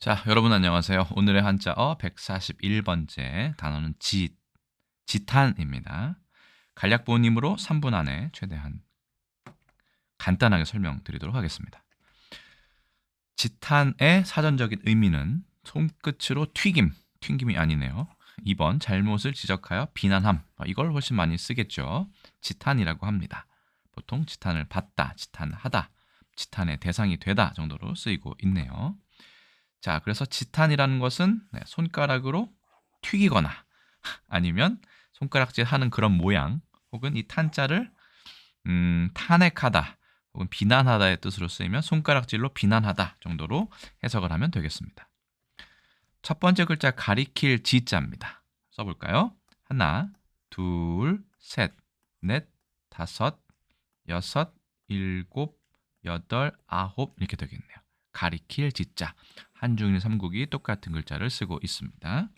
자, 여러분 안녕하세요. 오늘의 한자어 141번째 단어는 지, 지탄입니다. 간략보님으로 3분 안에 최대한 간단하게 설명드리도록 하겠습니다. 지탄의 사전적인 의미는 손끝으로 튀김, 튕김이 아니네요. 2번 잘못을 지적하여 비난함. 어, 이걸 훨씬 많이 쓰겠죠. 지탄이라고 합니다. 보통 지탄을 받다, 지탄하다, 지탄의 대상이 되다 정도로 쓰이고 있네요. 자, 그래서 지탄이라는 것은 네, 손가락으로 튀기거나 아니면 손가락질 하는 그런 모양 혹은 이 탄자를 음, 탄핵하다 혹은 비난하다의 뜻으로 쓰이면 손가락질로 비난하다 정도로 해석을 하면 되겠습니다. 첫 번째 글자 가리킬 지자입니다. 써볼까요? 하나, 둘, 셋, 넷, 다섯, 여섯, 일곱, 여덟, 아홉 이렇게 되겠네요. 가리킬 지자. 한중일 삼국이 똑같은 글자를 쓰고 있습니다.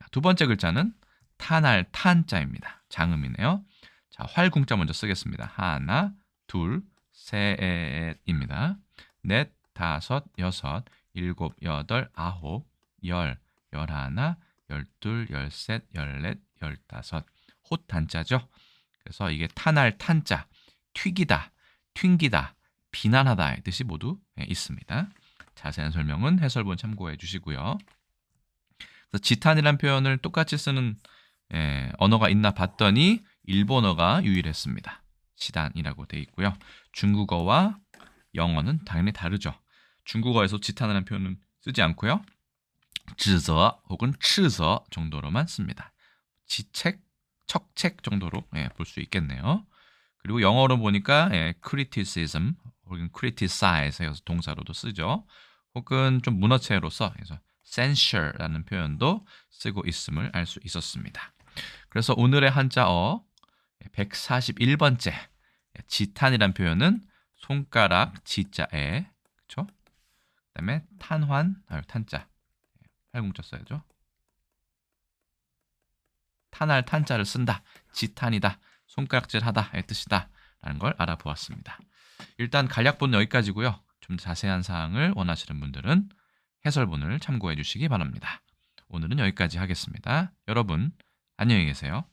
자, 두 번째 글자는 탄할 탄자입니다. 장음이네요. 자, 활궁자 먼저 쓰겠습니다. 하나, 둘, 셋입니다. 넷, 다섯, 여섯, 일곱, 여덟, 아홉, 열, 열하나, 열둘, 열셋, 열넷, 열다섯. 호탄자죠. 그래서 이게 탄할 탄자, 튀기다, 튕기다, 비난하다의 뜻이 모두 예, 예, 있습니다. 자세한 설명은 해설본 참고해 주시고요. 그래서 지탄이란 표현을 똑같이 쓰는 예, 언어가 있나 봤더니 일본어가 유일했습니다. 지단이라고 돼 있고요. 중국어와 영어는 당연히 다르죠. 중국어에서 지탄이라는 표현은 쓰지 않고요. 지저 혹은 치저 정도로만 씁니다. 지책, 척책 정도로 예, 볼 수 있겠네요. 그리고 영어로 보니까 예, criticism 혹은 criticize에서 동사로도 쓰죠. 혹은 좀 문어체로서 그래서 censure라는 표현도 쓰고 있음을 알 수 있었습니다. 그래서 오늘의 한자어 141번째 지탄이란 표현은 손가락 지자에 그렇죠? 그다음에 탄환 아, 탄자 팔공자 써야죠. 탄할 탄자를 쓴다. 지탄이다. 손가락질하다 의 뜻이다. 라는 걸 알아보았습니다. 일단 간략본 여기까지고요. 좀 자세한 사항을 원하시는 분들은 해설본을 참고해 주시기 바랍니다. 오늘은 여기까지 하겠습니다. 여러분 안녕히 계세요.